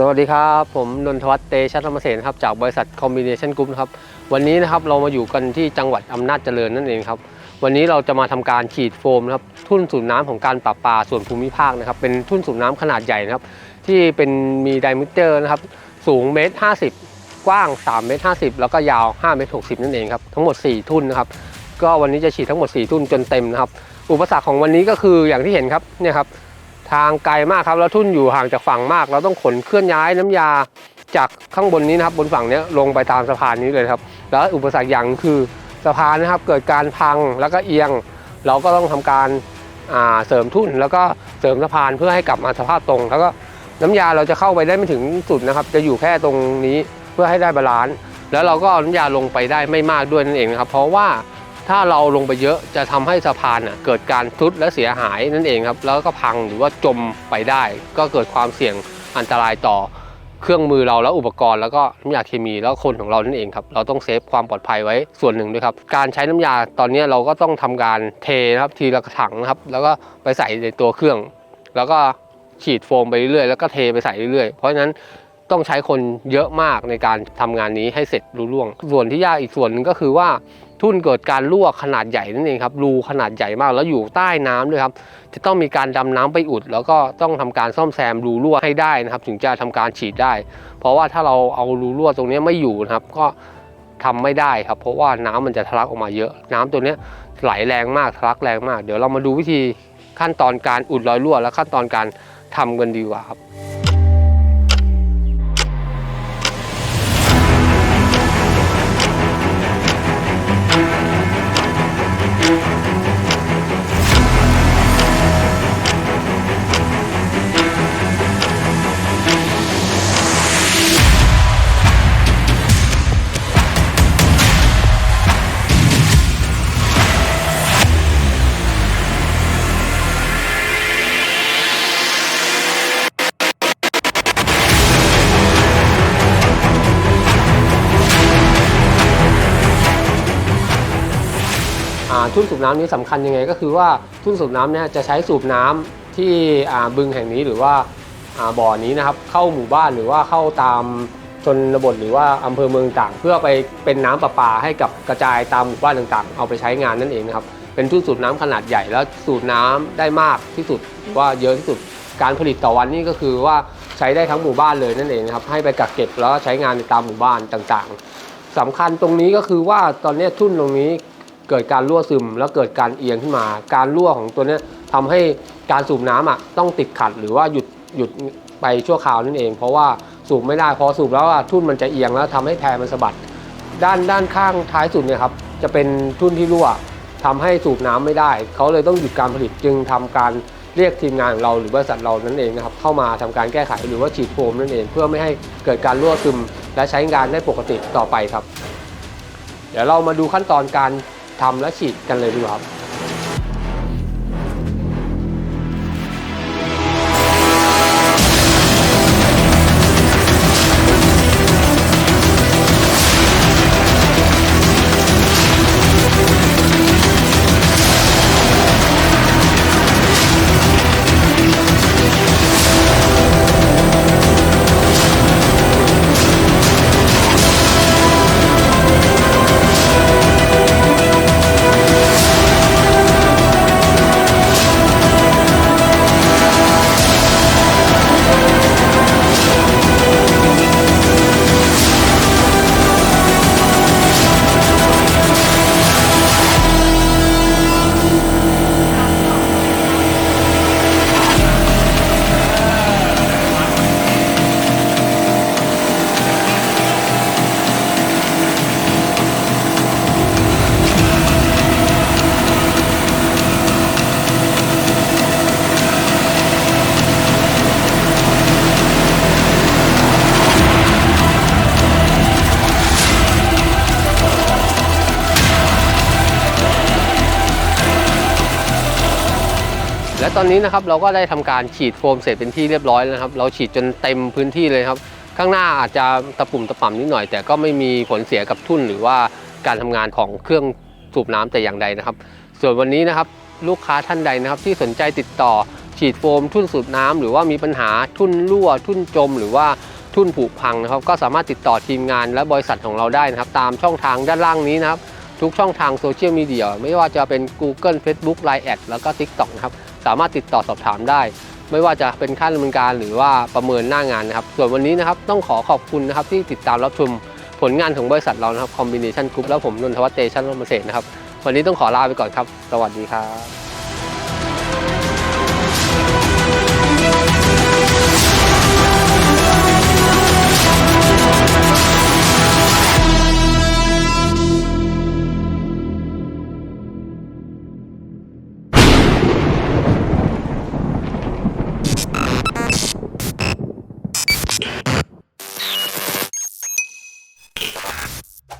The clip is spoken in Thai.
สวัสดีครับ ผมนนทวัฒน์เตชะธรรมเสนครับจากบริษัทคอมบิเนชันกรุ๊ปครับวันนี้นะครับเรามาอยู่กันที่จังหวัดอำนาจเจริญนั่นเองครับ วันนี้เราจะมาทำการฉีดโฟมนะครับทุ่นสูบน้ำของการปราปาส่วนภูมิภาคนะครับเป็นทุ่นสูบน้ำขนาดใหญ่นะครับ ที่เป็นมีไดมิเตอร์นะครับสูงเมตรห้าสิบกว้าง3เมตร50 แล้วก็ยาว5เมตร60 นั่นเองครับทั้งหมด 4 ทุ่นนะครับก็วันนี้จะฉีดทั้งหมด 4 ทุ่นจนเต็มนะครับอุปสรรคของวันนี้ก็คืออย่างที่เห็นครับเนี่ยครับ ทางไกลมากครับแล้วทุ่นอยู่ห่างจากฝั่งมาก เราต้องขนเคลื่อนย้ายน้ำยาจากข้างบนนี้นะครับบนฝั่งนี้ลงไปตามสะพานนี้เลยครับ แล้วอุปสรรคอย่างคือสะพานนะครับเกิดการพังแล้วก็เอียง เราก็ต้องทำการาเสริมทุ่นแล้วก็เสริมสะพานเพื่อให้กลับมาสภาพตรง แล้วก็น้ำยาเราจะเข้าไปได้ไม่ถึงสุดนะครับ จะอยู่แค่ตรงนี้เพื่อให้ได้บาลานซ์แล้วเราก็เอาน้ำยาลงไปได้ไม่มากด้วยนั่นเองนะครับ เพราะว่า ถ้าเราลงไปเยอะจะทำให้สะพานเกิดการทรุดและเสียหายนั่นเองครับ แล้วก็พังหรือว่าจมไปได้ ก็เกิดความเสี่ยงอันตรายต่อเครื่องมือเราและอุปกรณ์แล้วก็น้ำยาเคมีแล้วคนของเรานั่นเองครับเราต้องเซฟความปลอดภัยไว้ส่วนหนึ่งด้วยครับการใช้น้ำยาตอนนี้เราก็ต้องทำการเทนะครับทีละกระถังนะครับแล้วก็ไปใส่ในตัวเครื่อง แล้วก็ฉีดโฟมไปเรื่อยๆแล้วก็เทไปใส่เรื่อยๆเพราะฉะนั้น ต้องใช้คนเยอะมากในการทำงานนี้ให้เสร็จรุ่ล่วง ส่วนที่ยากอีกส่วนหนึ่งก็คือว่าทุ่นเกิดการรั่วขนาดใหญ่นั่นเองครับรูขนาดใหญ่มากแล้วอยู่ใต้น้ำด้วยครับ จะต้องมีการดำน้ำไปอุด แล้วก็ต้องทำการซ่อมแซมรูรั่วให้ได้นะครับ ถึงจะทำการฉีดได้ เพราะว่าถ้าเราเอารูรั่วตรงนี้ไม่อยู่นะครับ ก็ทำไม่ได้ครับ เพราะว่าน้ำมันจะทะลักออกมาเยอะ น้ำตัวนี้ไหลแรงมากทะลักแรงมาก เดี๋ยวเรามาดูวิธีขั้นตอนการอุดรอยรั่ว และขั้นตอนการทำกันดีกว่าครับ ทุ่นสูบน้ำนี้สำคัญยังไง ก็คือว่าทุ่นสูบน้ำเนี่ยจะใช้สูบน้ำที่บึงแห่งนี้หรือว่าบ่อนี้นะครับเข้าหมู่บ้านหรือว่าเข้าตามชนบทหรือว่าอำเภอเมืองต่าง เพื่อไปเป็นน้ำประปาให้กับกระจายตามหมู่บ้านต่างๆ เอาไปใช้งานนั่นเองนะครับเป็นทุ่นสูบน้ำขนาดใหญ่แล้วสูบน้ำได้มากที่สุดว่าเยอะที่สุดการผลิตต่อวันนี่ก็คือว่าใช้ได้ทั้งหมู่บ้านเลยนั่นเองนะครับให้ไปกักเก็บแล้วใช้งานในตามหมู่บ้านต่างๆสำคัญตรงนี้ก็คือว่าตอนนี้ทุ่นตรงนี้ เกิดการรั่วซึมแล้วเกิดการเอียงขึ้นมา การรั่วของตัวนี้ทำให้การสูบน้ำอะต้องติดขัดหรือว่าหยุดหยุดไปชั่วคราวนั่นเอง เพราะว่าสูบไม่ได้พอสูบแล้วอะทุ่นมันจะเอียงแล้วทำให้แพรมันสะบัดด้านด้านข้างท้ายสุดเนี่ยครับจะเป็นทุ่นที่รั่วทำให้สูบน้ำไม่ได้ เขาเลยต้องหยุดการผลิตจึงทำการเรียกทีมงานของเราหรือบริษัทเรานั่นเองนะครับเข้ามาทำการแก้ไขหรือว่าฉีดโฟมนั่นเอง เพื่อไม่ให้เกิดการรั่วซึม และใช้งานได้ปกติต่อไปครับ เดี๋ยวเรามาดูขั้นตอนการ ทำและฉีดกันเลยดีกว่าครับ และตอนนี้นะครับเราก็ได้ทำการฉีดโฟมเสร็จเป็นที่เรียบร้อยแล้วนะครับ เราฉีดจนเต็มพื้นที่เลยครับ ข้างหน้าอาจจะตะปุ่มตะป่ำนิดหน่อย แต่ก็ไม่มีผลเสียกับทุ่นหรือว่าการทำงานของเครื่องสูบน้ำแต่อย่างใดนะครับ ส่วนวันนี้นะครับลูกค้าท่านใดนะครับ ที่สนใจติดต่อฉีดโฟม ทุ่นสูบน้ำหรือว่ามีปัญหาทุ่นรั่ว ทุ่นจม หรือว่าทุ่นผุพังนะครับ ก็สามารถติดต่อทีมงานและบริษัทของเราได้นะครับ ตามช่องทางด้านล่างนี้นะครับ ทุกช่องทางโซเชียลมีเดียไม่ว่าจะเป็น Google Facebook Line แอดแล้วก็ TikTok นะครับ สามารถติดต่อสอบถามได้ ไม่ว่าจะเป็นค่าดำเนินการหรือว่าประเมินหน้างานนะครับ ส่วนวันนี้นะครับต้องขอขอบคุณนะครับที่ติดตามรับชมผลงานของบริษัทเรานะครับคอมบิเนชันกรุ๊ปแล้วผมนนทวัฒน์เตชันรมเสนนะครับ วันนี้ต้องขอลาไปก่อนครับ สวัสดีครับ